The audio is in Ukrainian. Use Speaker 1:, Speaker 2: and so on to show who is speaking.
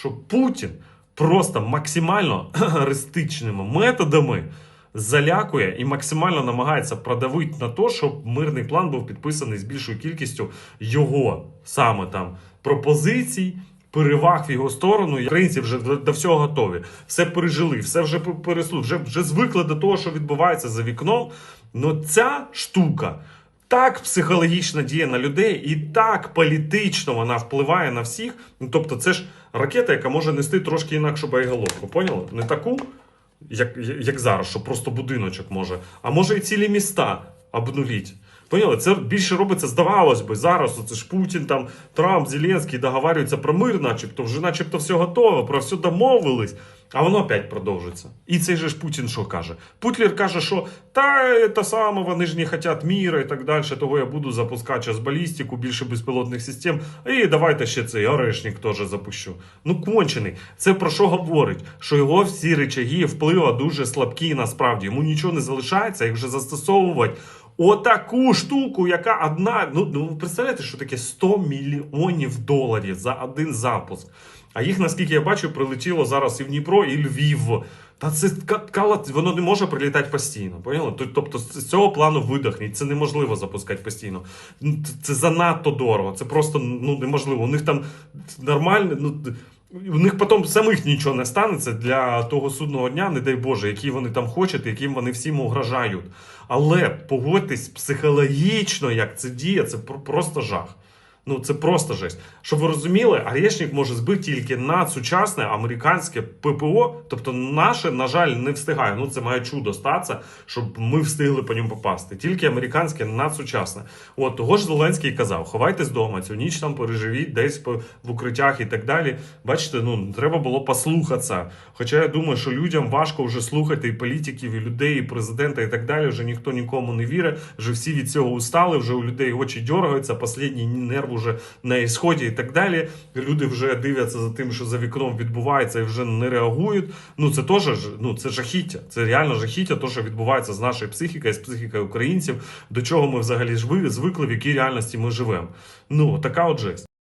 Speaker 1: що Путін просто максимально аристичними методами залякує і максимально намагається продавити на те, щоб мирний план був підписаний з більшою кількістю його саме там пропозицій. Переваг в його сторону, українці вже до, всього готові. Все пережили, все вже переслу, вже, вже звикли до того, що відбувається за вікном. Ну ця штука так психологічно діє на людей, і так політично вона впливає на всіх. Ну тобто, це ж ракета, яка може нести трошки інакшу боєголовку. Поняли? Не таку, як, як зараз, що просто будиночок може, а може і цілі міста обнуліть. Поняли? Це більше робиться, здавалось би, зараз оце ж Путін, там, Трамп, Зеленський договарюються про мир, начебто, вже начебто все готово, про все домовились, а воно опять продовжиться. І цей же ж Путін що каже? Путлер каже, що та те саме, вони ж не хочуть міра і так далі, того я буду запускати час балістику, більше безпілотних систем, і давайте ще цей орешник теж запущу. Ну, кончений. Це про що говорить? Що його всі речаги впливу дуже слабкі насправді. Йому нічого не залишається, їх вже застосовувати. Отаку штуку, яка одна. Ну, ну представляєте, що таке 100 мільйонів доларів за один запуск. А їх, наскільки я бачу, прилетіло зараз і в Дніпро, і Львів. Та це кала, воно не може прилітати постійно. Поняли? Тобто з цього плану видохніть. Це неможливо запускати постійно. Це занадто дорого. Це просто ну, неможливо. У них там нормально. Ну, у них потім самих нічого не станеться для того судного дня, не дай Боже, який вони там хочуть, яким вони всім угрожають. Але погодьтесь психологічно, як це діє, це просто жах. Ну, це просто жесть. Щоб ви розуміли, Орешник може збити тільки надсучасне американське ППО. Тобто, наше, на жаль, не встигає. Ну, це має чудо статися, щоб ми встигли по ньому попасти. Тільки американське надсучасне. От того ж Зеленський казав: ховайтесь вдома, цю ніч там переживіть десь в укриттях і так далі. Бачите, ну треба було послухатися. Хоча я думаю, що людям важко вже слухати і політиків, і людей, і президента, і так далі. Вже ніхто нікому не вірить. Вже всі від цього устали, вже у людей очі дергаються, останній уже на ісході і так далі. Люди вже дивляться за тим, що за вікном відбувається, і вже не реагують. Ну це теж ну це жахіття. Це реально жахіття, то що відбувається з нашою психікою, з психікою українців, до чого ми взагалі ж ви- звикли, в якій реальності ми живемо. Ну така от жесть.